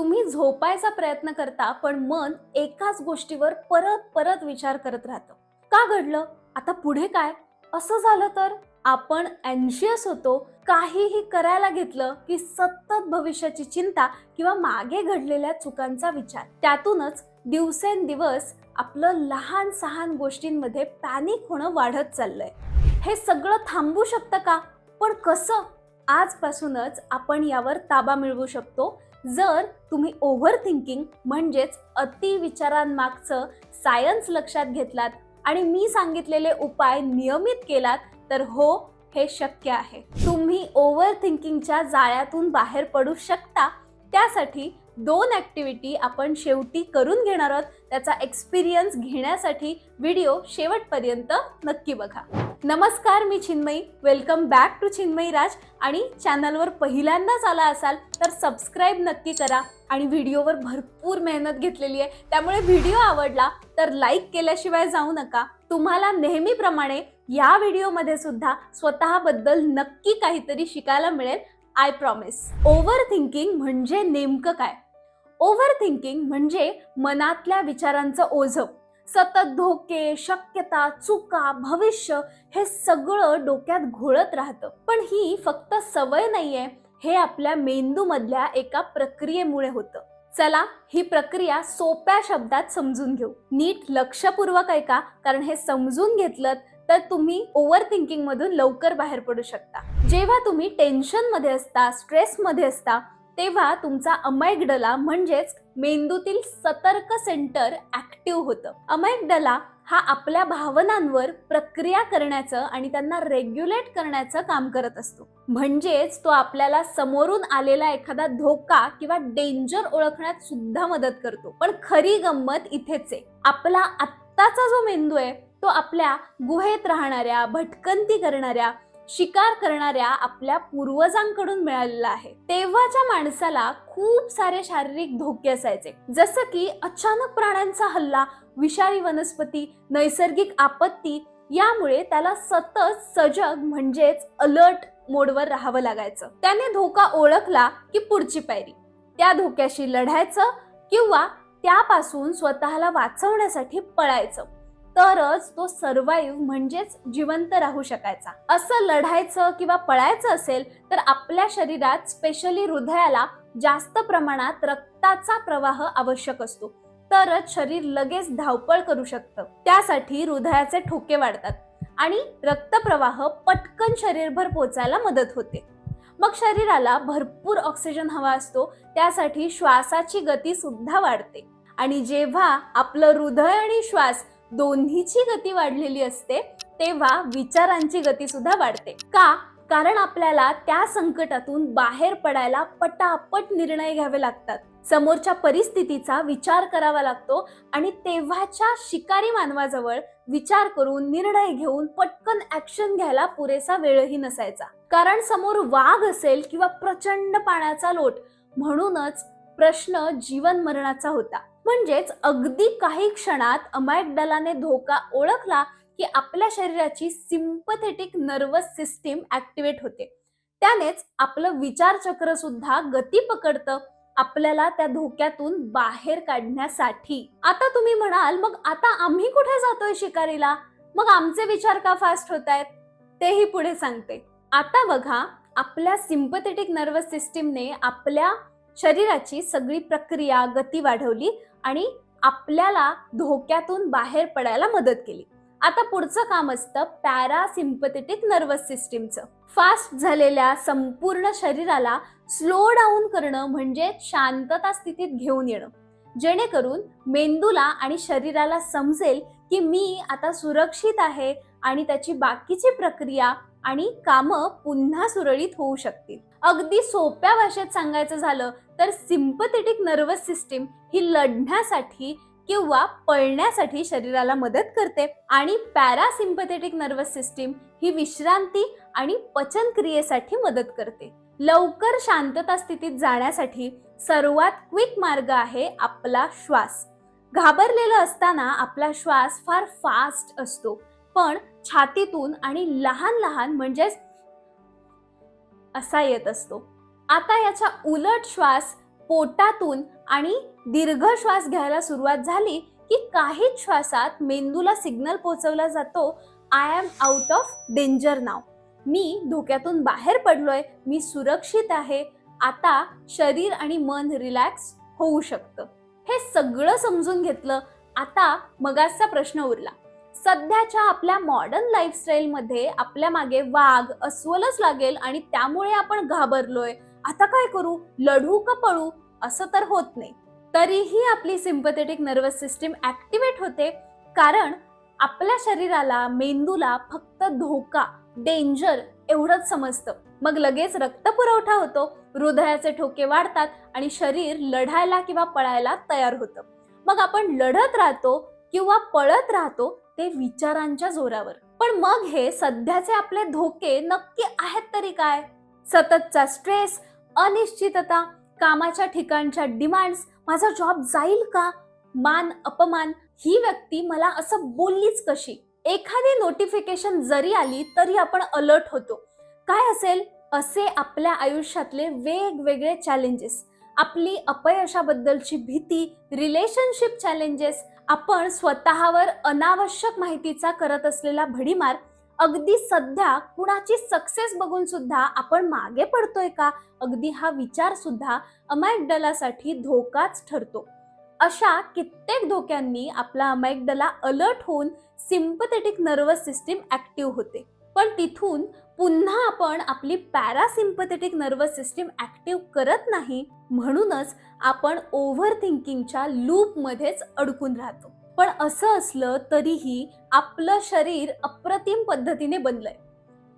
तुम्ही झोपायचा प्रयत्न करता पण मन एकाच गोष्टीवर परत परत विचार करत राहतं. का घडलं? आता पुढे काय? असं झालं तर? आपण अँशियस होतो. काहीही करायला घेतलं की सतत भविष्याची चिंता किंवा मागे घडलेल्या चुकांचा विचार. त्यातूनच दिवसेंदिवस आपलं लहान सहान गोष्टींमध्ये पॅनिक होणं वाढत चाललंय. हे सगळं थांबू शकतं का? पण कसं? आजपासूनच आपण यावर ताबा मिळवू शकतो. जर तुम्ही ओव्हर थिंकिंग म्हणजेच अति विचारांमागचं सायन्स लक्षात घेतलात आणि मी सांगितलेले उपाय नियमित केलात तर हो हे शक्य आहे. तुम्ही ओव्हर थिंकिंगच्या जाळ्यातून बाहेर पडू शकता. त्यासाठी दोन ॲक्टिव्हिटी आपण शेवटी करून घेणार आहोत. त्याचा एक्सपिरियन्स घेण्यासाठी व्हिडिओ शेवटपर्यंत नक्की बघा. नमस्कार मी Chinmayi. Welcome back to Chinmayi Raj आणि चॅनलवर पहिल्यांदाच आला असाल तर सबस्क्राईब नक्की करा. आणि व्हिडिओवर भरपूर मेहनत घेतलेली आहे. त्यामुळे व्हिडिओ आवडला तर लाईक केल्याशिवाय जाऊ नका. तुम्हाला नेहमीप्रमाणे या व्हिडिओमध्ये सुद्धा स्वतःबद्दल नक्की काहीतरी शिकायला मिळेल आय प्रॉमिस ओव्हर थिंकिंग म्हणजे नेमकं काय? ओव्हर थिंकिंग म्हणजे मनातल्या विचारांचं ओझं. सतत धोके शक्यता चुका भविष्य हे सगळं डोक्यात घोळत राहतं. पण ही फक्त सवय नाहीये हे आपल्या मेंदूमधल्या एका प्रक्रियेमुळे होतं. चला ही प्रक्रिया सोप्या शब्दात समजून घेऊ. नीट लक्षपूर्वक ऐका कारण हे समजून घेतलं तर तुम्ही ओव्हर थिंकिंग मधून लवकर बाहेर पडू शकता. जेव्हा तुम्ही टेन्शनमध्ये असता स्ट्रेस मध्ये असता तेव्हा तुमचा अमायगडला म्हणजेच मेंदूतील सतर्क सेंटर ऍक्टिव्ह होतं. अमायगडला हा आपल्या भावनांवर प्रक्रिया करण्याचं आणि त्यांना रेग्युलेट करण्याचं काम करत असतो. म्हणजेच तो आपल्याला समोरून आलेला एखादा धोका किंवा डेंजर ओळखण्यात सुद्धा मदत करतो. पण खरी गंमत इथेच आहे. आपला आत्ताचा जो मेंदू आहे तो आपल्या गुहेत राहणाऱ्या भटकंती करणाऱ्या शिकार करणाऱ्या आपल्या पूर्वजांकडून मिळालेला आहे. तेव्हाच्या माणसाला खूप सारे शारीरिक धोके असायचे. जसं की अचानक प्राण्यांचा हल्ला विषारी वनस्पती नैसर्गिक आपत्ती यामुळे त्याला सतत सजग म्हणजेच अलर्ट मोडवर राहावं लागायचं. त्याने धोका ओळखला की पुढची पायरी. त्या धोक्याशी लढायचं किंवा त्यापासून स्वतःला वाचवण्यासाठी पळायचं. तरच तो सर्वाईव्ह म्हणजेच जिवंत राहू शकायचा. असं लढायचं किंवा पळायचं असेल तर आपल्या शरीरात स्पेशली हृदयाला जास्त प्रमाणात रक्ताचा प्रवाह आवश्यक असतो. तरच शरीर लगेच धावपळ करू शकतं. त्यासाठी हृदयाचे ठोके वाढतात आणि रक्तप्रवाह पटकन शरीरभर पोचायला मदत होते. मग शरीराला भरपूर ऑक्सिजन हवा असतो त्यासाठी श्वासाची गती सुद्धा वाढते. आणि जेव्हा आपलं हृदय आणि श्वास दोन्हीची गती वाढलेली असते तेव्हा विचारांची गती सुद्धा वाढते. का? कारण आपल्याला त्या संकटातून बाहेर पडायला पटापट निर्णय घ्यावे लागतात. समोरच्या परिस्थितीचा विचार करावा लागतो आणि तेव्हाच्या शिकारी मानवाजवळ विचार करून निर्णय घेऊन पटकन ऍक्शन घ्यायला पुरेसा वेळही नसायचा. कारण समोर वाघ असेल किंवा प्रचंड पाण्याचा लोट म्हणूनच प्रश्न जीवन मरणाचा होता. म्हणजेच अगदी काही क्षणात अमायगडलाने धोका ओळखला की आपल्या शरीराची सिम्पथेटिक नर्वस सिस्टीम ऍक्टिव्हेट होते. त्यानेच आपलं विचारचक्र सुद्धा गती पकडतं आपल्याला त्या धोक्यातून बाहेर काढण्यासाठी. आता तुम्ही म्हणाल मग आता आम्ही कुठे जातोय शिकारीला? मग आमचे विचार का फास्ट होत आहेत तेही पुढे सांगते. आता बघा आपल्या सिम्पथेटिक नर्वस सिस्टीमने आपल्या शरीराची सगळी प्रक्रिया गती वाढवली आणि आपल्याला धोक्यातून बाहेर पडायला मदत केली. आता पुढचं काम असतं पॅरासिम्पथेटिक नर्वस सिस्टीमचं फास्ट झालेल्या संपूर्ण शरीराला स्लो डाऊन करणं म्हणजे शांतता स्थितीत घेऊन येणं. जेणेकरून मेंदूला आणि शरीराला समजेल की मी आता सुरक्षित आहे आणि त्याची बाकीची प्रक्रिया आणि कामं पुन्हा सुरळीत होऊ शकतील. अगदी सोप्या भाषेत सांगायचं झालं तर सिम्पथेटिक नर्वस सिस्टीम ही लढण्यासाठी किंवा पळण्यासाठी शरीराला मदत करते आणि पॅरासिम्पथेटिक नर्वस सिस्टीम ही विश्रांती आणि पचन क्रियेसाठी मदत करते. लवकर शांतता स्थितीत जाण्यासाठी सर्वात क्विक मार्ग आहे आपला श्वास. घाबरलेलं असताना आपला श्वास फार फास्ट असतो. पण छातीतून आणि लहान लहान म्हणजेच असा येत असतो. आता याचा उलट श्वास पोटातून आणि दीर्घ श्वास घ्यायला सुरुवात झाली की काहीच श्वासात मेंदूला सिग्नल पोहोचवला जातो I am out of danger नाव मी धोक्यातून बाहेर पडलोय मी सुरक्षित आहे. आता शरीर आणि मन रिलॅक्स होऊ शकतं. हे सगळं समजून घेतलं आता मगाचा प्रश्न उरला. सध्याच्या आपल्या मॉडर्न लाईफस्टाईलमध्ये आपल्या मागे वाघ अस्वलच लागेल आणि त्यामुळे आपण घाबरलोय. आता काय करू? लढू का पळू? असं तर होत नाही. तरीही आपली सिम्पथेटिक नर्वस सिस्टीम ऍक्टिव्हेट होते. कारण आपल्या शरीराला मेंदूला फक्त धोका डेंजर एवढंच समजतं. मग लगेच रक्त पुरवठा होतो हृदयाचे ठोके वाढतात आणि शरीर लढायला किंवा पळायला तयार होतं. मग आपण लढत राहतो किंवा पळत राहतो ते विचारांच्या जोरावर. पण मग हे सध्याचे आपले धोके नक्की आहेत तरी काय? सततचा स्ट्रेस अनिश्चितता कामाच्या ठिकाणच्या डिमांड्स माझा जॉब जाईल का? मान अपमान ही व्यक्ती मला असं बोललीच कशी? एखादी नोटिफिकेशन जरी आली तरी आपण अलर्ट होतो. काय असेल? असे आपल्या आयुष्यातले वेगवेगळे चॅलेंजेस आपली अपयशाबद्दलची भीती रिलेशनशिप चॅलेंजेस आपण स्वतःवर अनावश्यक माहितीचा करत असलेला भडीमार अगदी सध्या कुणाची सक्सेस बघून सुद्धा आपण मागे पडतोय का? अगदी हा विचार सुद्धा अमायकडलासाठी धोकाच ठरतो. अशा कित्येक धोक्यांनी आपला अमायकडला अलर्ट होऊन सिम्पथेटिक नर्वस सिस्टीम ऍक्टिव्ह होते. पण तिथून पुन्हा आपण आपली पॅरासिम्पथेटिक नर्वस सिस्टीम ॲक्टिव्ह करत नाही म्हणूनच आपण ओव्हर थिंकिंगच्या लूपमध्येच अडकून राहतो. पण असं असलं तरीही आपलं शरीर अप्रतिम पद्धतीने बनलंय.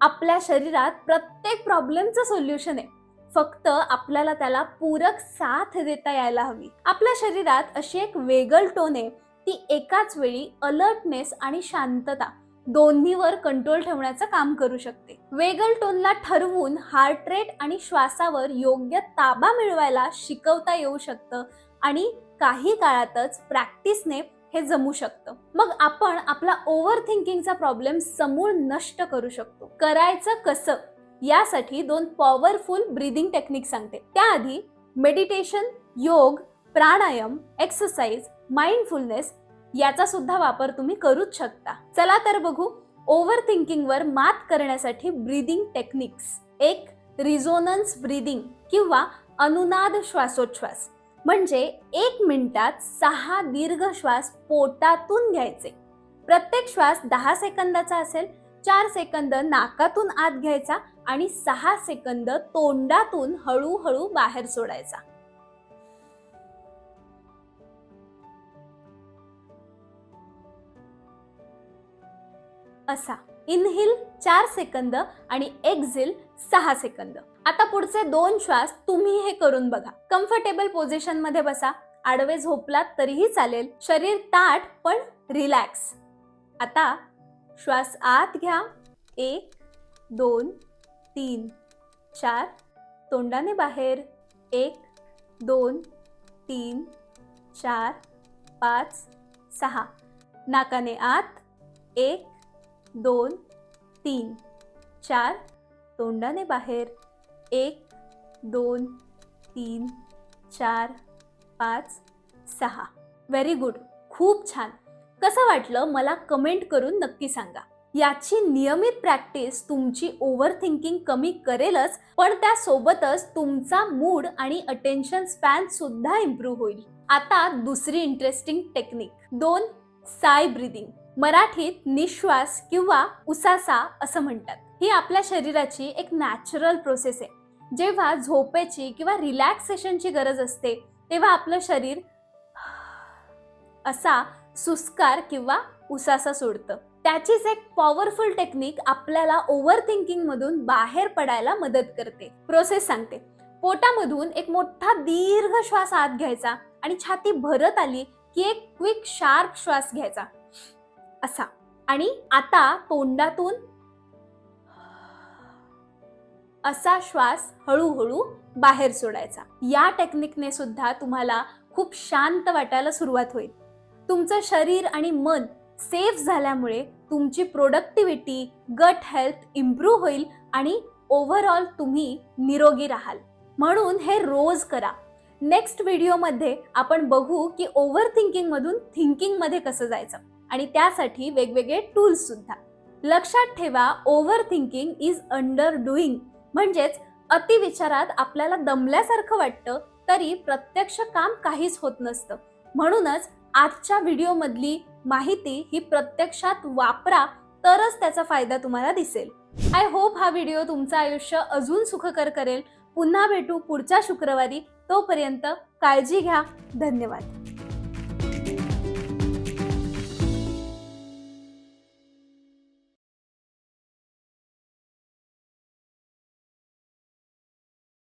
आपल्या शरीरात प्रत्येक प्रॉब्लेमचं सोल्युशन आहे. फक्त आपल्याला त्याला पूरक साथ देता यायला हवी. आपल्या शरीरात अशी एक वेगळ टोन आहे. ती एकाच वेळी अलर्टनेस आणि शांतता. दोन्हीवर कंट्रोल ठेवण्याचं काम करू शकते. वेगल टोनला ठरवून हार्ट रेट आणि श्वासावर योग्य ताबा मिळवायला शिकवता येऊ शकतं आणि काही काळातच प्रॅक्टिसने हे जमू शकतं. मग आपण आपला ओव्हर थिंकिंगचा प्रॉब्लेम समूळ नष्ट करू शकतो. करायचं कसं? यासाठी दोन पॉवरफुल ब्रीदिंग टेक्निक सांगते. त्याआधी मेडिटेशन योग प्राणायाम एक्सरसाइज माइंडफुलनेस याचा सुद्धा वापर तुम्ही करूच शकता. चला तर बघू ओव्हर थिंकिंग वर मात करण्यासाठी ब्रीदिंग टेक्निक्स एक रिझोनन्स ब्रीदिंग किंवा अनुनाद श्वासोच्छ्वास. म्हणजे एक मिनिटात सहा दीर्घ श्वास पोटातून घ्यायचे. प्रत्येक श्वास दहा सेकंदाचा असेल चार सेकंद नाकातून आत घ्यायचा आणि सहा सेकंद तोंडातून हळूहळू बाहेर सोडायचा. असा. इनहिल चार सेकंद आणि एक्झिल सहा सेकंद. आता पुढचे दोन श्वास तुम्ही हे करून बघा. कम्फर्टेबल पोझिशनमध्ये बसा. आडवे झोपलात तरीही चालेल. शरीर ताठ पण रिलॅक्स आता श्वास आत घ्या. एक दोन तीन चार. तोंडाने बाहेर. एक दोन तीन चार पाच सहा. नाकाने आत. एक दोन तीन चार तोंडाने बाहेर. एक दोन तीन चार पाच सहा. व्हेरी गुड खूप छान. कसं वाटलं? मला कमेंट करून नक्की सांगा. याची नियमित प्रॅक्टिस तुमची ओव्हर थिंकिंग कमी करेलच पण त्यासोबतच तुमचा मूड आणि अटेन्शन स्पॅन सुद्धा इम्प्रूव्ह होईल. आता दुसरी इंटरेस्टिंग टेक्निक दोन साय ब्रिदिंग मराठीत निश्वास किंवा उसासा असं म्हणतात. ही आपल्या शरीराची एक नॅचरल प्रोसेस आहे. जेव्हा झोपेची किंवा रिलॅक्सेशनची गरज असते तेव्हा आपलं शरीर असा सुस्कार किंवा उसासा सोडतं. त्याचीच एक पॉवरफुल टेक्निक आपल्याला ओव्हर थिंकिंग मधून बाहेर पडायला मदत करते. प्रोसेस सांगते. पोटामधून एक मोठा दीर्घ श्वास आत घ्यायचा आणि छाती भरत आली की एक क्विक शार्प श्वास घ्यायचा. असा. आणि आता तोंडातून असा श्वास हळूहळू बाहेर सोडायचा. या टेक्निकने सुद्धा तुम्हाला खूप शांत वाटायला सुरुवात होईल. तुमचं शरीर आणि मन सेफ झाल्यामुळे तुमची प्रोडक्टिव्हिटी गट हेल्थ इम्प्रूव्ह होईल आणि ओव्हरऑल तुम्ही निरोगी राहाल. म्हणून हे रोज करा. नेक्स्ट व्हिडिओमध्ये आपण बघू की ओव्हर थिंकिंगमधून थिंकिंगमध्ये कसं जायचं. आणि त्यासाठी वेगवेगळे टूल्स सुद्धा. लक्षात ठेवा over thinking is under doing म्हणजेच अतिविचारात आपल्याला दमल्यासारखं वाटतं तरी प्रत्यक्ष काम काहीच होत नसतं. म्हणूनच आजच्या व्हिडिओमधली माहिती ही प्रत्यक्षात वापरा तरच त्याचा फायदा तुम्हाला दिसेल. आय होप हा व्हिडिओ तुमचं आयुष्य अजून सुखकर करेल. पुन्हा भेटू पुढच्या शुक्रवारी. तोपर्यंत काळजी घ्या. धन्यवाद.